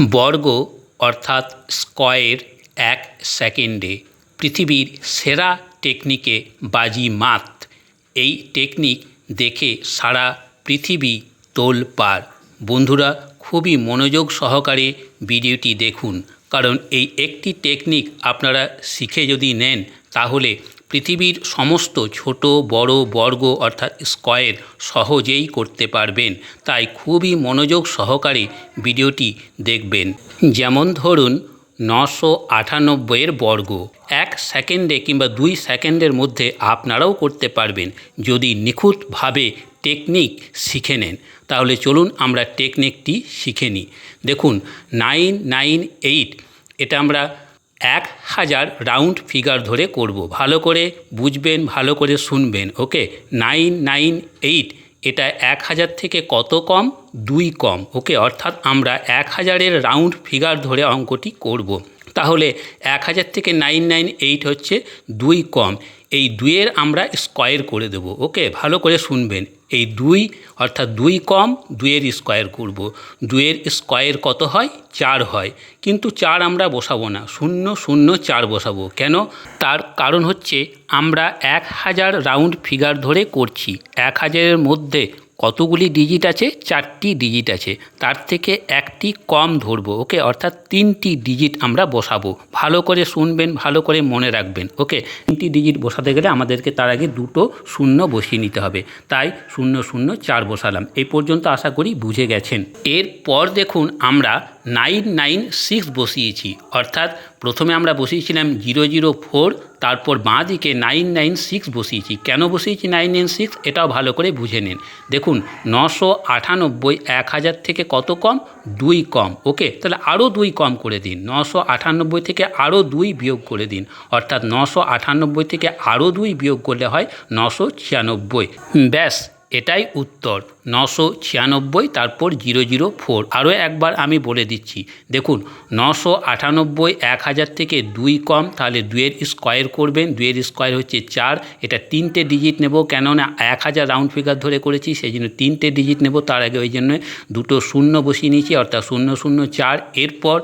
বর্গ অর্থাৎ স্কয়ের এক সেকেন্ডে পৃথিবীর সেরা টেকনিকে বাজি মাত। এই টেকনিক দেখে সারা পৃথিবী তোল তোলপাড় বন্ধুরা, খুবই মনোযোগ সহকারে ভিডিওটি দেখুন। কারণ এই একটি টেকনিক আপনারা শিখে যদি নেন, তাহলে পৃথিবীর সমস্ত ছোট, বড়, বর্গ অর্থাৎ স্কয়ার সহজেই করতে পারবেন। তাই খুবই মনোযোগ সহকারে ভিডিওটি দেখবেন। যেমন ধরুন, নশো আটানব্বইয়ের বর্গ। এক সেকেন্ডে কিংবা দুই সেকেন্ডের মধ্যে আপনারাও করতে পারবেন। যদি নিখুঁতভাবে টেকনিক শিখে নেন, তাহলে চলুন আমরা টেকনিকটি শিখে নিই। দেখুন, নাইন নাইন এইট, এটা আমরা এক হাজার রাউন্ড ফিগার ধরে করব। ভালো করে বুঝবেন, ভালো করে শুনবেন, ওকে? নাইন নাইন, এইট, এটা এক হাজার থেকে কত কম? দুই কম, ওকে? অর্থাৎ আমরা এক হাজারের রাউন্ড ফিগার ধরে অঙ্কটি করব। তাহলে এক হাজার থেকে নাইন নাইন, এইট হচ্ছে দুই কম। এই দুয়ের আমরা স্কোয়ার করে দেব ওকে ভালো করে শুনবেন। এই দুই, অর্থাৎ দুই কম দুয়ের স্কোয়ার করব। দুয়ের স্কোয়ার কত হয়? চার হয়। কিন্তু চার আমরা বসাবো না। শূন্য শূন্য, চার বসাবো। কেন? তার কারণ হচ্ছে আমরা এক হাজার রাউন্ড ফিগার ধরে করছি। এক হাজারের মধ্যে কতগুলি ডিজিট আছে? চারটি ডিজিট আছে। তার থেকে একটি কম ধরবো ওকে অর্থাৎ তিনটি ডিজিট আমরা বসাবো। ভালো করে শুনবেন, ভালো করে মনে রাখবেন ওকে তিনটি ডিজিট বসাতে গেলে আমাদেরকে তার আগে দুটো শূন্য বসিয়ে নিতে হবে। তাই শূন্য শূন্য, চার বসালাম। এই পর্যন্ত আশা করি বুঝে গেছেন। এরপর দেখুন আমরা নাইন নাইন সিক্স বসিয়েছি। অর্থাৎ প্রথমে আমরা বসিয়েছিলাম জিরো জিরো ফোর তারপর বাঁ দিকে নাইন নাইন সিক্স বসিয়েছি। কেন বসিয়েছি নাইন নাইন সিক্স এটাও ভালো করে বুঝে নিন। দেখুন, নশো আটানব্বই এক হাজার থেকে কত কম? দুই কম, ওকে? তাহলে আরও দুই কম করে দিন। নশো আটানব্বই থেকে আরও দুই বিয়োগ করে দিন। অর্থাৎ নশো আটানব্বই থেকে আরও দুই বিয়োগ করলে হয় নশো ছিয়ানব্বই। ব্যাস। এটাই উত্তর। নশো ছিয়ানব্বই, তারপর জিরো জিরো ফোর। আরও একবার আমি বলে দিচ্ছি। দেখুন, নশো আটানব্বই, এক হাজার থেকে দুই কম, তাহলে দুয়ের স্কোয়ার করবেন। দুয়ের স্কোয়ার হচ্ছে চার। এটা তিনটে ডিজিট নেব, কেননা এক হাজার রাউন্ড ফিগার ধরে করেছি সেই জন্য তিনটে ডিজিট নেব। তার আগে ওই জন্য দুটো শূন্য বসিয়ে নিয়েছি, অর্থাৎ শূন্য শূন্য চার। এরপর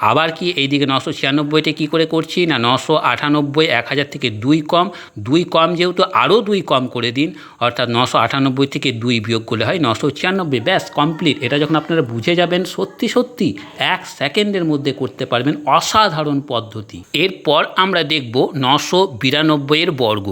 আবার কি এইদিকে নশো ছিয়ানব্বইটা কী করে করছি না নশো আটানব্বই এক হাজার থেকে দুই কম? দুই কম যেহেতু আরও দুই কম করে দিন, অর্থাৎ নশো আটানব্বই থেকে দুই বিয়োগ করলে হয় নশো ছিয়ানব্বই। ব্যাস কমপ্লিট এটা যখন আপনারা বুঝে যাবেন, সত্যি সত্যি এক সেকেন্ডের মধ্যে করতে পারবেন অসাধারণ পদ্ধতি। এরপর আমরা দেখব নশো বিরানব্বইয়ের বর্গ।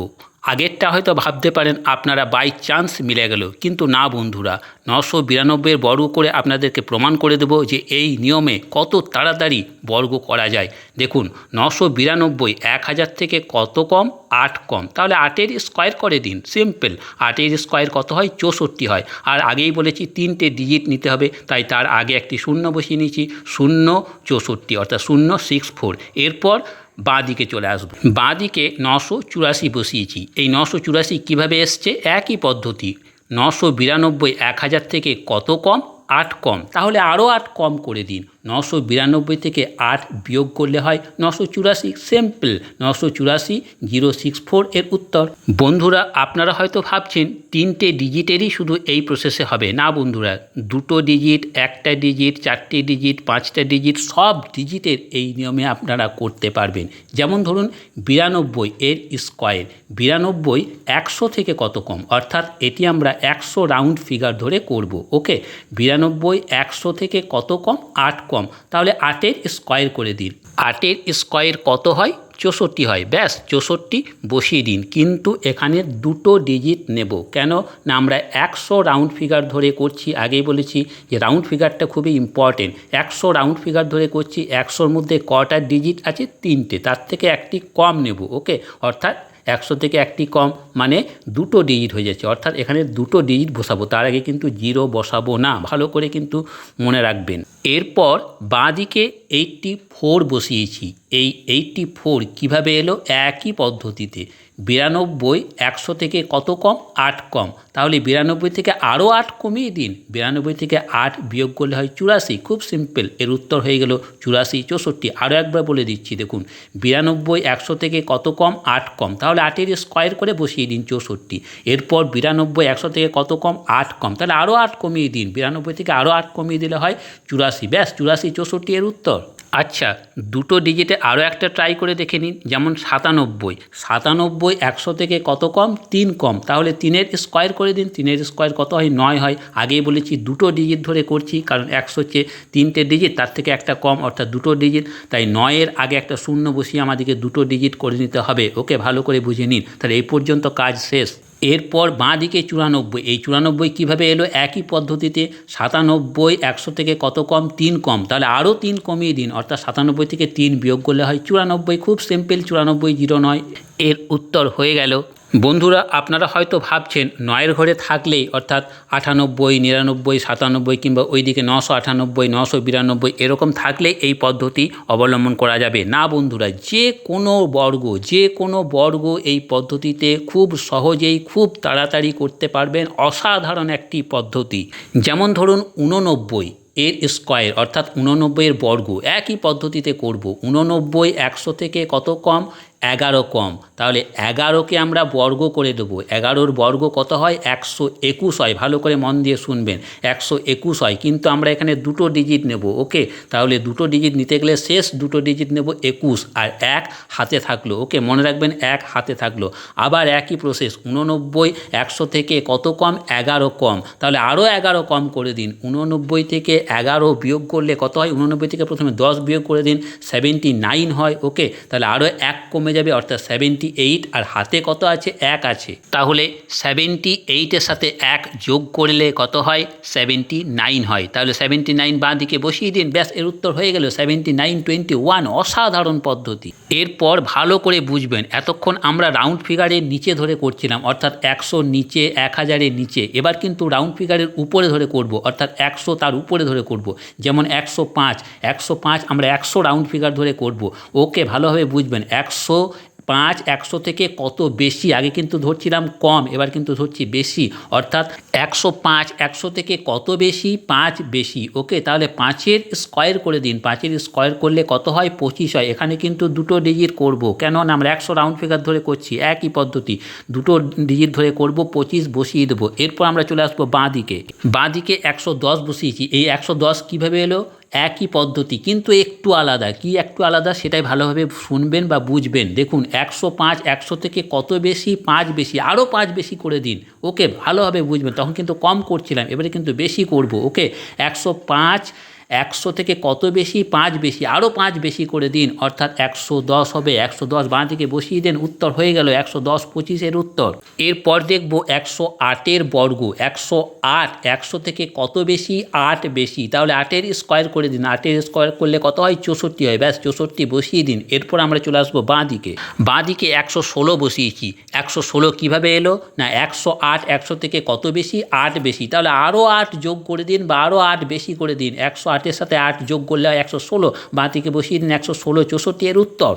আগেরটা হয়তো ভাবতে পারেন, আপনারা বাই চান্স মিলে গেল। কিন্তু না বন্ধুরা নশো বিরানব্বইয়ের বর্গ করে আপনাদেরকে প্রমাণ করে দেব যে এই নিয়মে কত তাড়াতাড়ি বর্গ করা যায়। দেখুন নশো বিরানব্বই এক হাজার থেকে কত কম? আট কম। তাহলে আটের স্কোয়ার করে দিন সিম্পল আটের স্কোয়ার কত হয়? চৌষট্টি হয়। আর আগেই বলেছি, তিনটে ডিজিট নিতে হবে, তাই তার আগে একটি শূন্য বসিয়ে নিয়েছি, শূন্য চৌষট্টি, অর্থাৎ শূন্য সিক্স ফোর এরপর বাঁ দিকে চলে আসব। বাঁ দিকে নশো চুরাশি বসিয়েছি। এই নশো চুরাশি কীভাবে এসছে? একই পদ্ধতি। নশো বিরানব্বই এক হাজার থেকে কত কম? আট কম। তাহলে আরও আট কম করে দিন। নশো বিরানব্বই থেকে আট বিয়োগ করলে হয় নশো চুরাশি। সিম্পল, নশো চুরাশি জিরো সিক্স ফোর এর উত্তর। বন্ধুরা, আপনারা হয়তো ভাবছেন, তিনটে ডিজিটেরই শুধু এই প্রসেসে হবে। না বন্ধুরা, দুটো ডিজিট একটা ডিজিট চারটে ডিজিট পাঁচটা ডিজিট সব ডিজিটের এই নিয়মে আপনারা করতে পারবেন। যেমন ধরুন, বিরানব্বই এর স্কোয়ার বিরানব্বই একশো থেকে কত কম? অর্থাৎ এটি আমরা একশো রাউন্ড ফিগার ধরে করব ওকে বিরানব্বই একশো থেকে কত কম? আট কম। তাহলে আটের স্কোয়ার করে দিন। আটের স্কোয়ার কত হয়? চৌষট্টি হয়। ব্যাস, চৌষট্টি বসিয়ে দিন। কিন্তু এখানে দুটো ডিজিট নেব। কেন? না, আমরা একশো রাউন্ড ফিগার ধরে করছি। আগেই বলেছি যে রাউন্ড ফিগারটা খুবই ইম্পর্টেন্ট একশো রাউন্ড ফিগার ধরে করছি, একশোর মধ্যে কটা ডিজিট আছে? তিনটে। তার থেকে একটি কম নেব ওকে অর্থাৎ একশো থেকে একটি কম মানে দুটো ডিজিট হয়ে যাচ্ছে। অর্থাৎ এখানে দুটো ডিজিট বসাবো। তার আগে কিন্তু জিরো বসাবো না। ভালো করে কিন্তু মনে রাখবেন। এরপর বাঁ দিকে এইটটি ফোর বসিয়েছি। এই এইটটি ফোর কীভাবে এলো? একই পদ্ধতিতে। বিরানব্বই একশো থেকে কত কম? আট কম। তাহলে বিরানব্বই থেকে আরও আট কমিয়ে দিন। বিরানব্বই থেকে আট বিয়োগ করলে হয় চুরাশি। খুব সিম্পল এর উত্তর হয়ে গেল চুরাশি, চৌষট্টি। আরও একবার বলে দিচ্ছি, দেখুন। বিরানব্বই একশো থেকে কত কম? আট কম। তাহলে আটের স্কোয়ার করে বসিয়ে দিন চৌষট্টি। এরপর বিরানব্বই একশো থেকে কত কম? আট কম। তাহলে আরও আট কমিয়ে দিন। বিরানব্বই থেকে আরও আট কমিয়ে দিলে হয় চুরাশি। চুরাশি, ব্যাস, চুরাশি চৌষট্টি এর উত্তর। আচ্ছা দুটো ডিজিটে আরও একটা ট্রাই করে দেখে নিন, যেমন সাতানব্বই। সাতানব্বই একশো থেকে কত কম? তিন কম। তাহলে তিনের স্কোয়ার করে দিন, তিনের স্কোয়ার কত হয়? নয় হয়। আগেই বলেছি, দুটো ডিজিট ধরে করছি, কারণ একশো হচ্ছে তিনটে ডিজিট তার থেকে একটা কম, অর্থাৎ দুটো ডিজিট তাই নয়ের আগে একটা শূন্য বসিয়ে আমাদেরকে দুটো ডিজিট করে নিতে হবে। ওকে, ভালো করে বুঝে নিন। তাহলে এই পর্যন্ত কাজ শেষ। এরপর বাঁ দিকে চুরানব্বই। এই চুরানব্বই কীভাবে এলো? একই পদ্ধতিতে সাতানব্বই, একশো থেকে কত কম? তিন কম। তাহলে আরও তিন কমিয়ে দিন। অর্থাৎ সাতানব্বই থেকে তিন বিয়োগ করলে হয় চুরানব্বই। খুব সিম্পল চুরানব্বই জিরো নয়। এর উত্তর হয়ে গেল। বন্ধুরা, আপনারা হয়তো ভাবছেন, নয়ের ঘরে থাকলেই অর্থাৎ আটানব্বই, নিরানব্বই, সাতানব্বই কিংবা ওইদিকে নশো আটানব্বই, নশো বিরানব্বই এরকম থাকলেই এই পদ্ধতি অবলম্বন করা যাবে। না বন্ধুরা, যে কোনো বর্গ, যে কোনো বর্গ এই পদ্ধতিতে খুব সহজেই খুব তাড়াতাড়ি করতে পারবেন। অসাধারণ একটি পদ্ধতি। যেমন ধরুন উননব্বই এর স্কোয়ার অর্থাৎ উননব্বইয়ের বর্গ একই পদ্ধতিতে করব। উননব্বই একশো থেকে কত কম? এগারো কম। তাহলে এগারোকে আমরা বর্গ করে দেবো। এগারোর বর্গ কত হয়? একশো একুশ হয়। ভালো করে মন দিয়ে শুনবেন। একশো একুশ হয়। কিন্তু আমরা এখানে দুটো ডিজিট নেব ওকে তাহলে দুটো ডিজিট নিতে গেলে শেষ দুটো ডিজিট নেব একুশ। আর এক হাতে থাকল ওকে মনে রাখবেন, এক হাতে থাকল। আবার একই প্রসেস উননব্বই একশো থেকে কত কম? এগারো কম। তাহলে আরও এগারো কম করে দিন। উননব্বই থেকে এগারো বিয়োগ করলে কত হয়? উননব্বই থেকে প্রথমে দশ বিয়োগ করে দিন। সেভেন্টি নাইন হয় ওকে তাহলে আরও এক কমে যাবে, অর্থাৎ সেভেন্টি এইট আর হাতে কত আছে? এক আছে। তাহলে সেভেন্টি এইটের সাথে এক যোগ করলে কত হয়? সেভেন্টি নাইন হয়। তাহলে সেভেন্টি নাইন বাঁ দিকে বসিয়ে দিন। ব্যাস, এর উত্তর হয়ে গেল সেভেন্টি নাইন টোয়েন্টি ওয়ান অসাধারণ পদ্ধতি। এরপর ভালো করে বুঝবেন। এতক্ষণ আমরা রাউন্ড ফিগারের নিচে ধরে করছিলাম, অর্থাৎ একশোর নিচে, এক হাজারের নিচে। এবার কিন্তু রাউন্ড ফিগারের উপরে ধরে করব, অর্থাৎ একশো তার উপরে ধরে করব। যেমন একশো পাঁচ। একশো পাঁচ আমরা একশো রাউন্ড ফিগার ধরে করব। ওকে ভালোভাবে বুঝবেন। একশো পাঁচ একশো থেকে কত বেশি? আগে কিন্তু ধরছিলাম কম, এবার কিন্তু ধরছি বেশি। অর্থাৎ একশো পাঁচ, একশো থেকে কত বেশি? পাঁচ বেশি। ওকে, তাহলে পাঁচের স্কোয়ার করে দিন। পাঁচের স্কোয়ার করলে কত হয়? পঁচিশ হয়। এখানে কিন্তু দুটো ডিজিট করব। কেন? না, আমরা একশো রাউন্ড ফিগার ধরে করছি। একই পদ্ধতি। দুটো ডিজিট ধরে করব, পঁচিশ বসিয়ে দেবো। এরপর আমরা চলে আসব বাঁ দিকে। বাঁ দিকে একশো দশ বসিয়েছি। এই একশো দশ কীভাবে এলো? একই পদ্ধতি, কিন্তু একটু আলাদা। কি একটু আলাদা সেটাই ভালোভাবে শুনবেন বা বুঝবেন। দেখুন, একশো পাঁচ, একশো থেকে কত বেশি? পাঁচ বেশি, আরও পাঁচ বেশি করে দিন। ওকে, ভালোভাবে বুঝবেন। তখন কিন্তু কম করছিলাম, এবারে কিন্তু বেশি করব। ওকে, একশো পাঁচ একশো থেকে কত বেশি? পাঁচ বেশি আরও পাঁচ বেশি করে দিন। অর্থাৎ একশো দশ হবে, একশো দশ বাঁ দিকে বসিয়ে দেন, উত্তর হয়ে গেল একশো দশ পঁচিশের উত্তর। এরপর দেখব একশো আটের বর্গ, একশো আট, একশো থেকে কত বেশি? আট বেশি। তাহলে আটের স্কোয়ার করে দিন, আটের স্কোয়ার করলে কত হয়? চৌষট্টি হয়, ব্যাস চৌষট্টি বসিয়ে দিন। এরপর আমরা চলে আসব বাঁ দিকে। বাঁ দিকে একশো ষোলো বসিয়েছি। একশো ষোলো কীভাবে এলো? না, একশো আট, একশো থেকে কত বেশি? আট বেশি। তাহলে আরও আট যোগ করে দিন বা আরও আট বেশি করে দিন, একশো আট আটের সাথে আট যোগ করলে হয় একশো ষোলো বাঁ দিকে বসিয়ে দিন একশো ষোলো চৌষট্টি এর উত্তর।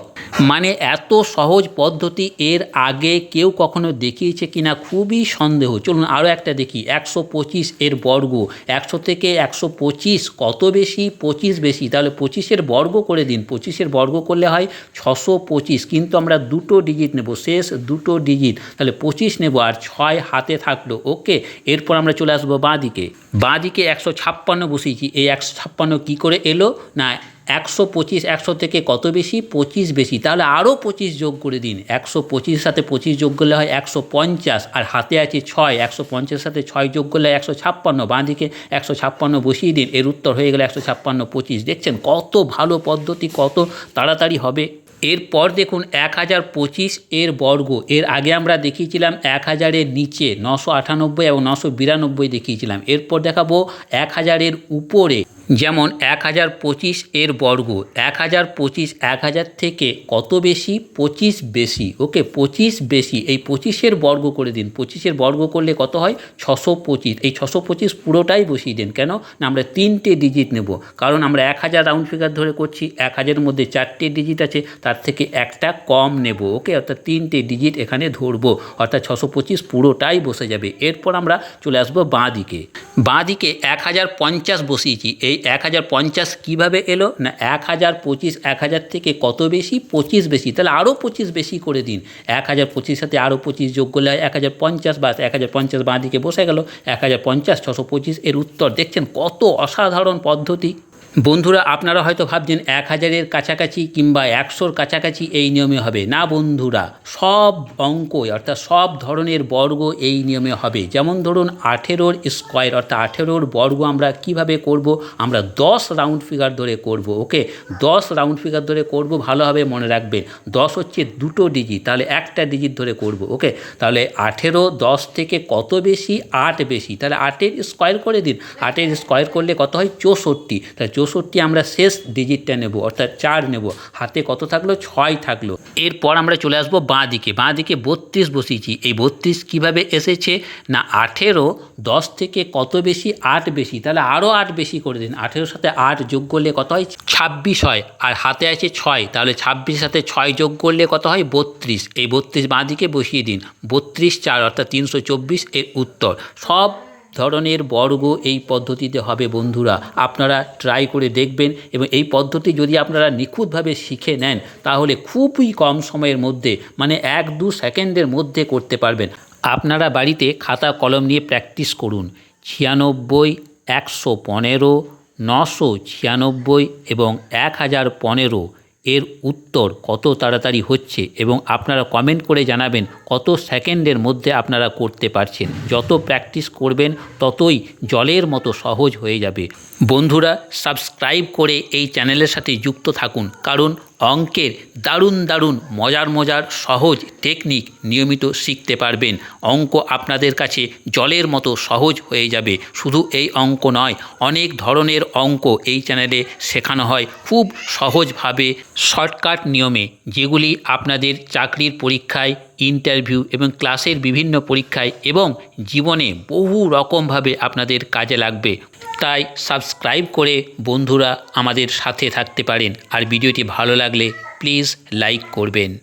মানে এত সহজ পদ্ধতি এর আগে কেউ কখনো দেখিয়েছে কিনা খুবই সন্দেহ। চলুন আরও একটা দেখি, একশো পঁচিশ এর বর্গ। একশো থেকে একশো পঁচিশ, কত বেশি? পঁচিশ বেশি। তাহলে পঁচিশের বর্গ করে দিন। পঁচিশের বর্গ করলে হয় ছশো পঁচিশ। কিন্তু আমরা দুটো ডিজিট নেব, শেষ দুটো ডিজিট তাহলে পঁচিশ নেব আর ছয় হাতে থাকল। ওকে এরপর আমরা চলে আসব বাঁ দিকে বাঁ দিকে একশো ছাপ্পান্ন বসিয়েছি। এই একশো ছাপ্পান্ন কী করে এলো? না, একশো পঁচিশ, একশো থেকে কত বেশি? পঁচিশ বেশি। তাহলে আরও পঁচিশ যোগ করে দিন। একশো পঁচিশের সাথে পঁচিশ যোগ করলে হয় একশো পঞ্চাশ। আর হাতে আছে ছয়। একশো পঞ্চাশের সাথে ছয় যোগ করলে একশো ছাপ্পান্ন। বাঁ দিকে একশো ছাপ্পান্ন বসিয়ে দিন। এর উত্তর হয়ে গেলে একশো ছাপ্পান্ন, পঁচিশ। দেখছেন কত ভালো পদ্ধতি, কত তাড়াতাড়ি হবে। এরপর দেখুন এক হাজার পঁচিশ এর বর্গ। এর আগে আমরা দেখিয়েছিলাম এক হাজারের নিচে, নশো আটানব্বই এবং নশো বিরানব্বই দেখিয়েছিলাম। এরপর দেখাবো এক হাজারের উপরে। যেমন এক হাজার পঁচিশ এর বর্গ, এক হাজার পঁচিশ, এক হাজার থেকে কত বেশি? পঁচিশ বেশি। ওকে, পঁচিশ বেশি। এই পঁচিশের বর্গ করে দিন। পঁচিশের বর্গ করলে কত হয়? ছশো পঁচিশ। এই ছশো পঁচিশ পুরোটাই বসিয়ে দিন। কেন? না, আমরা তিনটে ডিজিট নেব। কারণ আমরা এক হাজার রাউন্ড ফিগার ধরে করছি। এক হাজারের মধ্যে চারটে ডিজিট আছে। তার থেকে একটা কম নেব। ওকে, অর্থাৎ তিনটে ডিজিট এখানে ধরবো। অর্থাৎ ছশো পঁচিশ পুরোটাই বসে যাবে। এরপর আমরা চলে আসব বাঁ দিকে। বাঁ দিকে এক হাজার পঞ্চাশ বসিয়েছি। এই এক হাজার পঞ্চাশ কীভাবে এলো? না, এক হাজার পঁচিশ, এক হাজার থেকে কত বেশি? পঁচিশ বেশি। তাহলে আরও পঁচিশ বেশি করে দিন। এক হাজার পঁচিশ সাথে আরও পঁচিশ যোগ করলে এক হাজার পঞ্চাশ বাস, এক হাজার পঞ্চাশ বাঁ দিকে বসে গেল। এক হাজার পঞ্চাশ, ছশো পঁচিশ এর উত্তর। দেখছেন কত অসাধারণ পদ্ধতি। বন্ধুরা, আপনারা হয়তো ভাবছেন এক হাজারের কাছাকাছি কিংবা একশোর কাছাকাছি এই নিয়মে হবে। না বন্ধুরা, সব অঙ্ক অর্থাৎ সব ধরনের বর্গ এই নিয়মে হবে। যেমন ধরুন, আঠেরোর স্কোয়ার অর্থাৎ আঠেরোর বর্গ আমরা কীভাবে করব? আমরা দশ রাউন্ড ফিগার ধরে করব, ওকে? দশ রাউন্ড ফিগার ধরে করব, ভালোভাবে মনে রাখবেন। দশ হচ্ছে দুটো ডিজিট তাহলে একটা ডিজিট ধরে করব, ওকে? তাহলে আঠেরো দশ থেকে কত বেশি? আট বেশি। তাহলে আটের স্কোয়ার করে দিন। আটের স্কোয়ার করলে কত হয়? চৌষট্টি। তাহলে চৌষট্টি আমরা শেষ ডিজিটটা নেব, অর্থাৎ চার নেব। হাতে কত থাকল? ছয় থাকল। এরপর আমরা চলে আসব বাঁ দিকে বাঁ দিকে বত্রিশ বসিয়েছি। এই বত্রিশ কীভাবে এসেছে? না, আঠেরো, দশ থেকে কত বেশি? আট বেশি। তাহলে আরও আট বেশি করে দিন। আঠেরোর সাথে আট যোগ করলে কত হয়? ছাব্বিশ হয়। আর হাতে আছে ছয়। তাহলে ছাব্বিশের সাথে ছয় যোগ করলে কত হয়? বত্রিশ। এই বত্রিশ বাঁ দিকে বসিয়ে দিন। বত্রিশ চার, অর্থাৎ তিনশো চব্বিশ এর উত্তর। সব ধরনের বর্গ এই পদ্ধতিতে হবে বন্ধুরা। আপনারা ট্রাই করে দেখবেন এবং এই পদ্ধতি যদি আপনারা নিখুঁতভাবে শিখে নেন, তাহলে খুবই কম সময়ের মধ্যে মানে এক দু সেকেন্ডের মধ্যে করতে পারবেন। আপনারা বাড়িতে খাতা কলম নিয়ে প্র্যাকটিস করুন। ছিয়ানব্বই, একশো পনেরো, নশো ছিয়ানব্বই এবং এক হাজার পনেরো। এর উত্তর কত তাড়াতাড়ি হচ্ছে এবং আপনারা কমেন্ট করে জানাবেন কত সেকেন্ডের মধ্যে আপনারা করতে পারছেন। যত প্র্যাকটিস করবেন, ততই জলের মতো সহজ হয়ে যাবে। বন্ধুরা সাবস্ক্রাইব করে এই চ্যানেলের সাথে যুক্ত থাকুন। কারণ অঙ্কের দারুণ দারুণ, মজার মজার, সহজ টেকনিক নিয়মিত শিখতে পারবেন। অঙ্ক আপনাদের কাছে জলের মতো সহজ হয়ে যাবে। শুধু এই অঙ্ক নয়, অনেক ধরনের অঙ্ক এই চ্যানেলে শেখানো হয় খুব সহজভাবে। শর্টকাট নিয়মে যেগুলি আপনাদের চাকরির পরীক্ষায় ইন্টারভিউ এবং ক্লাসের বিভিন্ন পরীক্ষায় এবং জীবনে বহু রকমভাবে আপনাদের কাজে লাগবে। তাই সাবস্ক্রাইব করে বন্ধুরা আমাদের সাথে থাকতে পারেন। আর ভিডিওটি ভালো লাগলে প্লিজ লাইক করবেন।